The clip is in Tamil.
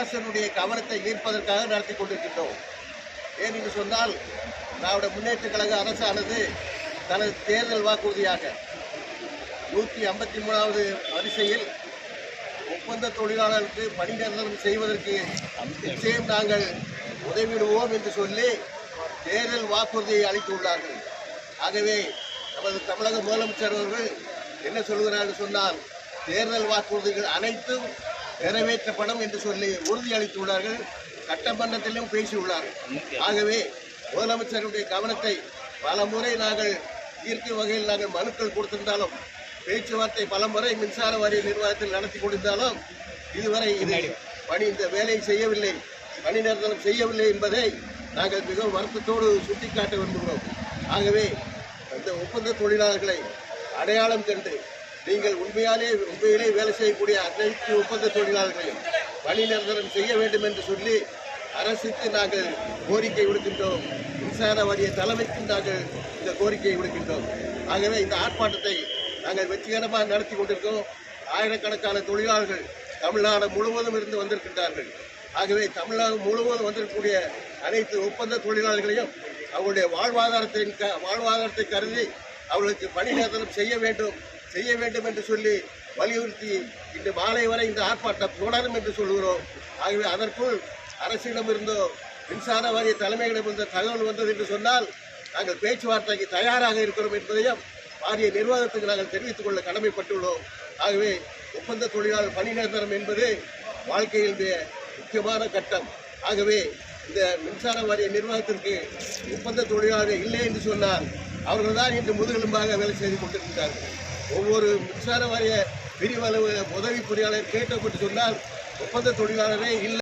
அரசனுடைய கவனத்தை ஈர்ப்பதற்காக நடத்தி கொண்டிருக்கின்றோம். ஏன் என்று சொன்னால் திராவிட முன்னேற்ற கழக அரசானது தனது தேர்தல் வாக்குறுதியாக நூற்றி ஐம்பத்தி மூணாவது வரிசையில் ஒப்பந்த தொழிலாளருக்கு பணி நிரந்தரம் செய்வதற்கு நிச்சயம் நாங்கள் உதவிடுவோம் என்று சொல்லி தேர்தல் வாக்குறுதியை அளித்துள்ளார்கள். ஆகவே நமது தமிழக முதலமைச்சர் அவர்கள் என்ன சொல்கிறார்கள் சொன்னால் தேர்தல் வாக்குறுதிகள் அனைத்தும் நிறைவேற்றப்படும் என்று சொல்லி உறுதியளித்துள்ளார்கள் சட்டமன்றத்திலும் பேசியுள்ளார்கள் ஆகவே முதலமைச்சருடைய கவனத்தை பல முறை நாங்கள் ஈர்க்கும் வகையில் நாங்கள் மனுக்கள் கொடுத்திருந்தாலும் பேச்சுவார்த்தை பல முறை மின்சார வாரிய நிர்வாகத்தில் நடத்தி கொண்டிருந்தாலும் இதுவரை இது பணி இந்த வேலையை செய்யவில்லை பணி நிரந்தரம் செய்யவில்லை என்பதை நாங்கள் மிகவும் வருத்தத்தோடு சுட்டிக்காட்ட விரும்புகிறோம். ஆகவே இந்த ஒப்பந்த தொழிலாளர்களை அடையாளம் கண்டு நீங்கள் உண்மையாலே உண்மையிலே வேலை செய்யக்கூடிய அனைத்து ஒப்பந்த தொழிலாளர்களையும் பணி நிரந்தரம் செய்ய வேண்டும் என்று சொல்லி அரசுக்கு நாங்கள் கோரிக்கை விடுக்கின்றோம். மின்சார வாரிய தலைமைக்கு நாங்கள் இந்த கோரிக்கையை விடுக்கின்றோம். ஆகவே இந்த ஆர்ப்பாட்டத்தை நாங்கள் வெற்றிகரமாக நடத்தி கொண்டிருக்கோம் ஆயிரக்கணக்கான தொழிலாளர்கள் தமிழ்நாடு முழுவதும் இருந்து வந்திருக்கின்றார்கள். ஆகவே தமிழ்நாடு முழுவதும் வந்திருக்கக்கூடிய அனைத்து ஒப்பந்த தொழிலாளர்களையும் அவருடைய வாழ்வாதாரத்தின் க வாழ்வாதாரத்தை கருதி அவர்களுக்கு பணி நிரந்தரம் செய்ய வேண்டும். செய்ய வேண்டும் என்று சொல்லி வலியுறுத்தி இன்று மாலை வரை இந்த ஆர்ப்பாட்டம் தொடரும் என்று சொல்கிறோம் ஆகவே அதற்குள் அரசிடமிருந்தோ மின்சார வாரிய தலைமையிடமிருந்த தகவல் வந்தது என்று சொன்னால் நாங்கள் பேச்சுவார்த்தைக்கு தயாராக இருக்கிறோம் என்பதையும் வாரிய நிர்வாகத்துக்கு நாங்கள் தெரிவித்துக் கொள்ள கடமைப்பட்டுள்ளோம். ஆகவே ஒப்பந்த தொழிலாளர் பணி நிரந்தரம் என்பது வாழ்க்கையில் முக்கியமான கட்டம். ஆகவே இந்த மின்சார வாரிய நிர்வாகத்திற்கு ஒப்பந்த தொழிலாளர்கள் இல்லை என்று சொன்னால் அவர்கள் தான் இன்று முதுகெலும்பாக வேலை செய்து கொண்டிருக்கிறார்கள். ஒவ்வொரு மின்சார வாரிய பிரிவளவு உதவி பொறியாளர் கேட்கப்பட்டு சொன்னால் ஒப்பந்த தொழிலாளரே இல்லை.